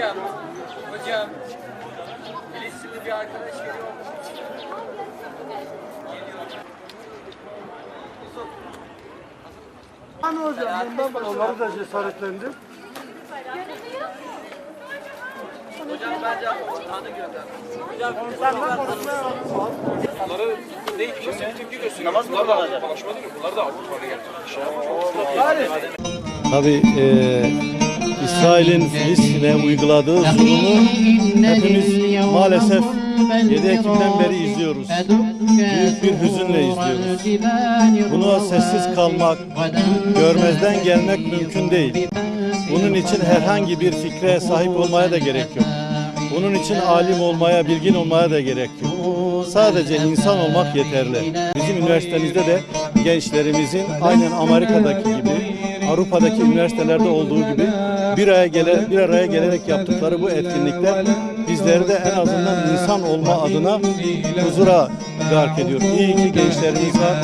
Hocam, hocam. Filistinli bir arkadaş geliyor. Hani hocam ondan da onları da cesaretlendim. Hocam bence anı gönder. Bunları ne kimse tepki gösteriyor. Namaz mı kılacak? Başma değil mi? Bunlar da Avrupa'ya geldi. Tabii eee İsrail'in Filistin'e uyguladığı zulmü hepimiz maalesef 7 Ekim'den beri izliyoruz. Büyük bir hüzünle izliyoruz. Buna sessiz kalmak, görmezden gelmek mümkün değil. Bunun için herhangi bir fikre sahip olmaya da gerek yok. Bunun için alim olmaya, bilgin olmaya da gerek yok. Sadece insan olmak yeterli. Bizim üniversitemizde de gençlerimizin aynen Amerika'daki gibi, Avrupa'daki üniversitelerde olduğu gibi bir araya gele, bir araya gelerek yaptıkları bu etkinlikler bizleri de en azından insan olma adına huzura gark ediyor. İyi ki gençlerimiz var.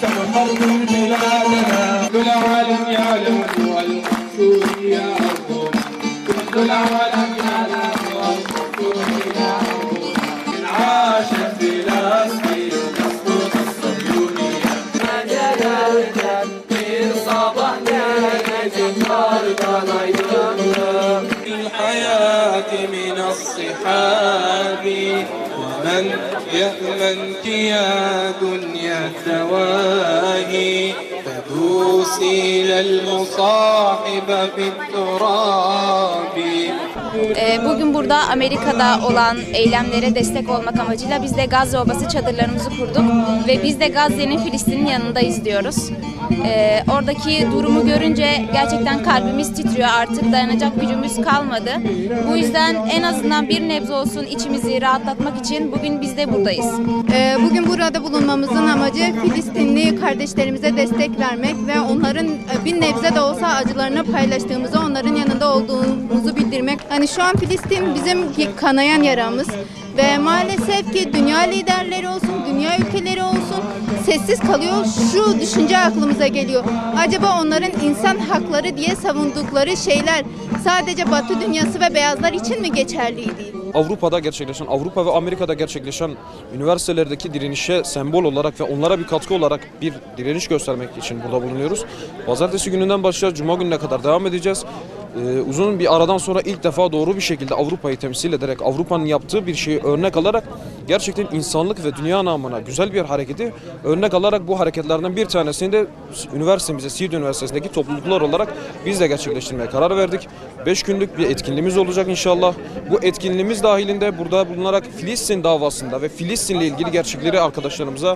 سنحرر بلادنا كل العالم يعلم والمنشور يا أرض كل العالم يأمنك يا دنيا الدواهي فدوسي للمصاحب في التراب Ee, Bugün burada Amerika'da olan eylemlere destek olmak amacıyla biz de Gazze Obası çadırlarımızı kurduk ve biz de Gazze'nin Filistin'in yanındayız diyoruz. Ee, Oradaki durumu görünce gerçekten kalbimiz titriyor artık dayanacak gücümüz kalmadı. Bu yüzden en azından bir nebze olsun içimizi rahatlatmak için bugün biz de buradayız. Ee, Bugün burada bulunmamızın amacı Filistinli kardeşlerimize destek vermek ve onların e, bir nebze de olsa acılarını paylaştığımızı, onların yanında olduğumuzu bildirmek. Hani şu an Filistin bizim kanayan yaramız ve maalesef ki dünya liderleri olsun, dünya ülkeleri olsun sessiz kalıyor. Şu düşünce aklımıza geliyor. Acaba onların insan hakları diye savundukları şeyler sadece Batı dünyası ve beyazlar için mi geçerliydi? Avrupa'da gerçekleşen, Avrupa ve Amerika'da gerçekleşen üniversitelerdeki direnişe sembol olarak ve onlara bir katkı olarak bir direniş göstermek için burada bulunuyoruz. Pazartesi gününden başlayacağız, Cuma gününe kadar devam edeceğiz. Ee, uzun bir aradan sonra ilk defa doğru bir şekilde Avrupa'yı temsil ederek, Avrupa'nın yaptığı bir şeyi örnek alarak gerçekten insanlık ve dünya namına güzel bir hareketi örnek alarak bu hareketlerden bir tanesini de üniversitemize, Siirt Üniversitesi'ndeki topluluklar olarak biz de gerçekleştirmeye karar verdik. 5 günlük bir etkinliğimiz olacak inşallah. Bu etkinliğimiz dahilinde burada bulunarak Filistin davasında ve Filistin'le ilgili gerçekleri arkadaşlarımıza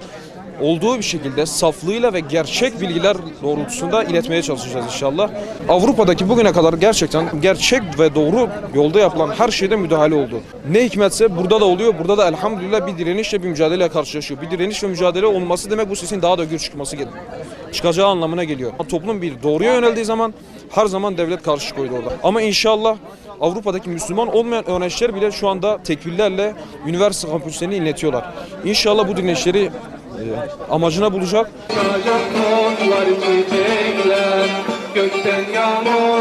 olduğu bir şekilde saflığıyla ve gerçek bilgiler doğrultusunda iletmeye çalışacağız inşallah. Avrupa'daki bugüne kadar gerçekten gerçek ve doğru yolda yapılan her şeyde müdahale oldu. Ne hikmetse burada da oluyor. Burada da elhamdülillah bir direnişle bir mücadeleyle karşılaşıyor. Bir direniş ve mücadele olması demek bu sesin daha da gür çıkması çıkacağı anlamına geliyor. Toplum bir doğruya yöneldiği zaman her zaman devlet karşı koydu orada. Ama inşallah Avrupa'daki Müslüman olmayan öğrenciler bile şu anda tekbirlerle üniversite kampüslerini inletiyorlar. İnşallah bu direnişleri amacına bulacak. Gökten yağmur